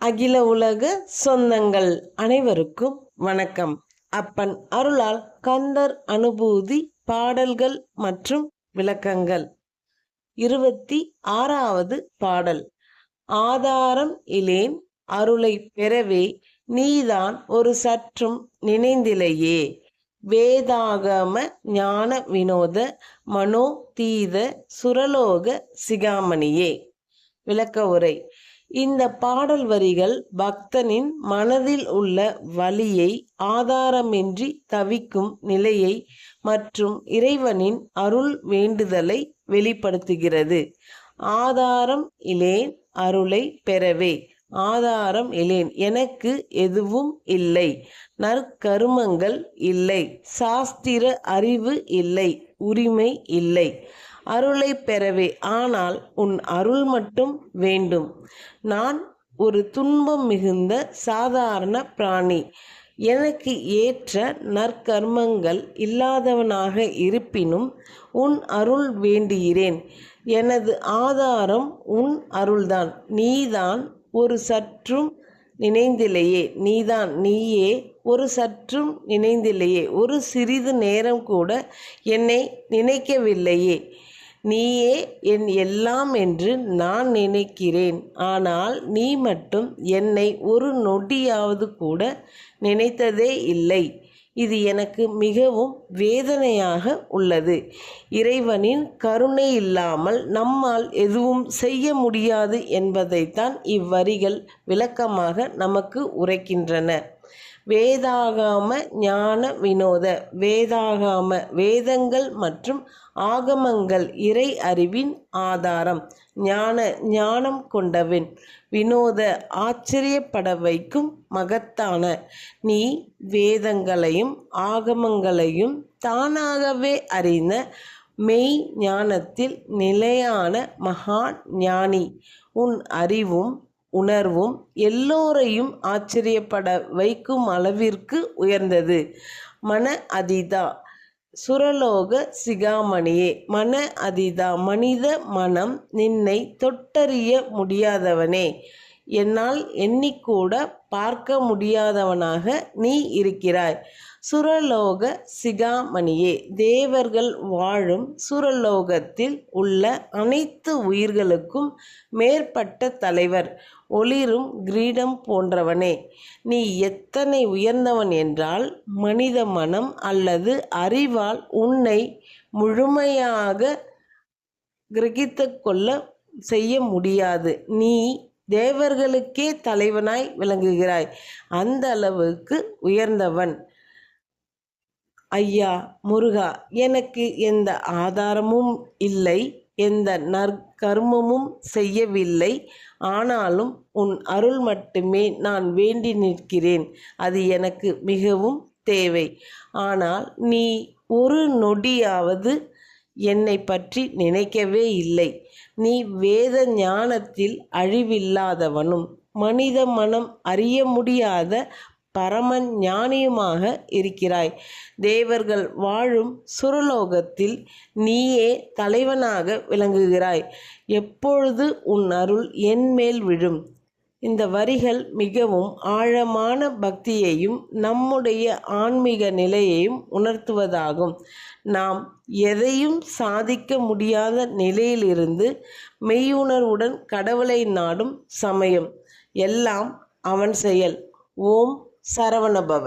அகில உலக சொந்தங்கள் அனைவருக்கும் வணக்கம். அப்பன் அருளால் கந்தர் அனுபூதி பாடல்கள் மற்றும் விளக்கங்கள். இருபத்தி ஆறாவது பாடல். ஆதாரம் இலேன் அருளை பெறவே நீதான் ஒரு சற்றும் நினைந்திலையே. வேதாகம ஞான வினோத மனோ தீத சுரலோக சிகாமணியே. விளக்க உரை. இந்த பாடல் வரிகள் பக்தனின் மனதில் உள்ள வலியை ஆதாரமின்றி தவிக்கும் நிலையை மற்றும் இறைவனின் அருள் வேண்டுதலை வெளிப்படுத்துகிறது. ஆதாரம் இலேன் அருளை பெறவே. ஆதாரம் இலேன் எனக்கு எதுவும் இல்லை. நற்கருமங்கள் இல்லை. சாஸ்திர அறிவு இல்லை. உரிமை இல்லை. அருளை பெறவே. ஆனால் உன் அருள் மட்டும் வேண்டும். நான் ஒரு துன்பம் மிகுந்த சாதாரண பிராணி. எனக்கு ஏற்ற நற்கர்மங்கள் இல்லாதவனாக இருப்பினும் உன் அருள் வேண்டுகிறேன். எனது ஆதாரம் உன் அருள்தான். நீதான் ஒரு சற்றும் நினைந்திலேயே. நீதான் நீயே ஒரு சற்றும் நினைந்தில்லையே ஒரு சிறிது நேரம் கூட என்னை நினைக்கவில்லையே. நீயே என் எல்லாம் என்று நான் நினைக்கிறேன். ஆனால் நீ மட்டும் என்னை ஒரு நொடியாவது கூட நினைத்ததே இல்லை. இது எனக்கு மிகவும் வேதனையாக உள்ளது. இறைவனின் கருணை இல்லாமல் நம்மால் எதுவும் செய்ய முடியாது என்பதைத்தான் இவ்வரிகள் விளக்கமாக நமக்கு உரைக்கின்றன. வேதாகாம ஞான வினோத வேதாகாம வேதங்கள் மற்றும் ஆகமங்கள் இறை அறிவின் ஆதாரம். ஞான ஞானம் கொண்டவன். வினோத ஆச்சரியப்பட வைக்கும் மகத்தான. நீ வேதங்களையும் ஆகமங்களையும் தானாகவே அறிந்த மெய் ஞானத்தில் நிலையான மகா ஞானி. உன் அறிவும் உணர்வும் எல்லோரையும் ஆச்சரியப்பட வைக்கும் அளவிற்கு உயர்ந்தது. மன அதிதா சுரலோக சிகாமணியே. மன அதிதா மனித மனம் நின்னை தொட்டறிய முடியாதவனே. என்னால் எண்ணிக்கூட பார்க்க முடியாதவனாக நீ இருக்கிறாய். சுரலோக சிகாமணியே தேவர்கள் வாழும் சுரலோகத்தில் உள்ள அனைத்து உயிர்களுக்கும் மேற்பட்ட தலைவர் ஒளிரும் கிரீடம் போன்றவனே. நீ எத்தனை உயர்ந்தவன் என்றால் மனித மனம் அல்லது அறிவால் உன்னை முழுமையாக கிரகித்து கொள்ள செய்ய முடியாது. நீ தேவர்களுக்கே தலைவனாய் விளங்குகிறாய். அந்த அளவுக்கு உயர்ந்தவன். ஐயா முருகா எனக்கு எந்த ஆதாரமும் இல்லை எந்த நற்கர்மமும் செய்யவில்லை. ஆனாலும் உன் அருள் மட்டுமே நான் வேண்டி நிற்கிறேன். அது எனக்கு மிகவும் தேவை. ஆனால் நீ ஒரு நொடியாவது என்னை பற்றி நினைக்கவே இல்லை. நீ வேத ஞானத்தில் அழிவில்லாதவனும் மனித மனம் அறிய முடியாத பரம ஞானியுமாக இருக்கிறாய். தேவர்கள் வாழும் சுரலோகத்தில் நீயே தலைவனாக விளங்குகிறாய். எப்பொழுது உன் அருள் என் மேல் விழும்? இந்த வரிகள் மிகவும் ஆழமான பக்தியையும் நம்முடைய ஆன்மீக நிலையையும் உணர்த்துவதாகும். நாம் எதையும் சாதிக்க முடியாத நிலையிலிருந்து மெய்யுணர்வுடன் கடவுளை நாடும் சமயம். எல்லாம் அவன் செயல். ஓம் சரவணபவ.